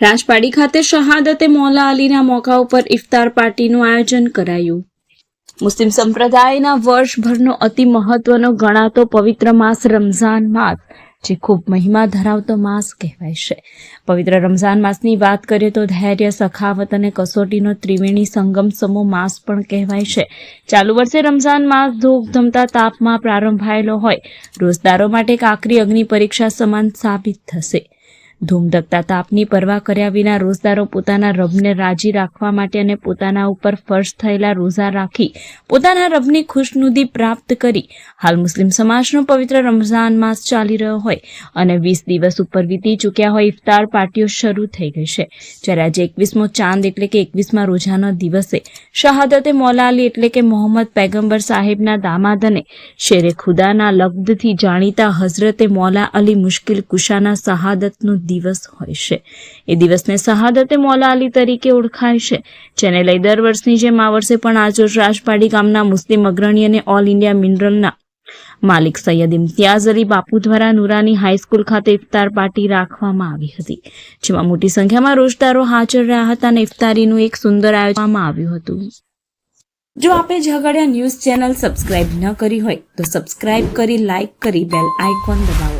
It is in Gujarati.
રાજપાડી ખાતે શહાદતે મૌલા અલીના મોકા ઉપર ઇફતાર પાર્ટીનું આયોજન કરાયું. મુસ્લિમ સંપ્રદાયના વર્ષભરનો અતિ મહત્વનો ગણાતો પવિત્ર માસ રમઝાન માસ, જે ખૂબ મહિમા ધરાવતો માસ કહેવાય છે. પવિત્ર રમઝાન માસની વાત કરીએ તો ધૈર્ય, સખાવત અને કસોટીનો ત્રિવેણી સંગમ સમૂહ માસ પણ કહેવાય છે. ચાલુ વર્ષે રમઝાન માસ ધૂપધમતા તાપમાં પ્રારંભાયેલો હોય. રોજદારો માટે કાકરી અગ્નિ પરીક્ષા સમાન સાબિત થશે. ધૂમધકતા તાપની પરવા કર્યા વિના રોજદારો પોતાના રબને રાજી રાખવા માટે અને પોતાના ઉપર ફર્શ થયેલા રોઝા રાખી પોતાના રબની ખુશનુદી પ્રાપ્ત કરી. હાલ મુસ્લિમ સમાજનો પવિત્ર રમઝાન માસ ચાલી રહ્યો હોય અને વીસ દિવસ ઉપર વીતી ચૂક્યા હોય ઇફતાર પાર્ટીઓ શરૂ થઈ ગઈ છે. જ્યારે આજે એકવીસમો ચાંદ એટલે કે એકવીસમા રોજાના દિવસે શહાદતે મૌલા અલી એટલે કે મોહમ્મદ પૈગંબર સાહેબના દામાદ અને શેરે ખુદાના લબ્ધથી જાણીતા હઝરતે મૌલા અલી મુશ્કિલ કુશાના શહાદતનો દિવસ હોય છે. એ દિવસને શહાદતે મોલા અલી તરીકે ઓળખાય છે. જેને લઈ દર વર્ષની જેમ આ વર્ષે પણ આજરોજ રાજપાડી ગામના મુસ્લિમ અગ્રણી અને ઓલ ઇન્ડિયા મિનરલના માલિક સૈયદ ઇમ્તિયાઝ અલી બાપુ દ્વારા નુરાની હાઈસ્કૂલ ખાતે ઇફતાર પાર્ટી રાખવામાં આવી હતી. જેમાં મોટી સંખ્યામાં રોજદારો હાજર રહ્યા હતા અને ઇફતારીનું એક સુંદર આયોજન આવ્યું હતું. જો આપે ઝઘડિયા ન્યૂઝ ચેનલ સબસ્ક્રાઇબ ન કરી હોય તો સબસ્ક્રાઇબ કરી, લાઇક કરી, બેલ આઇકોન દબાવો.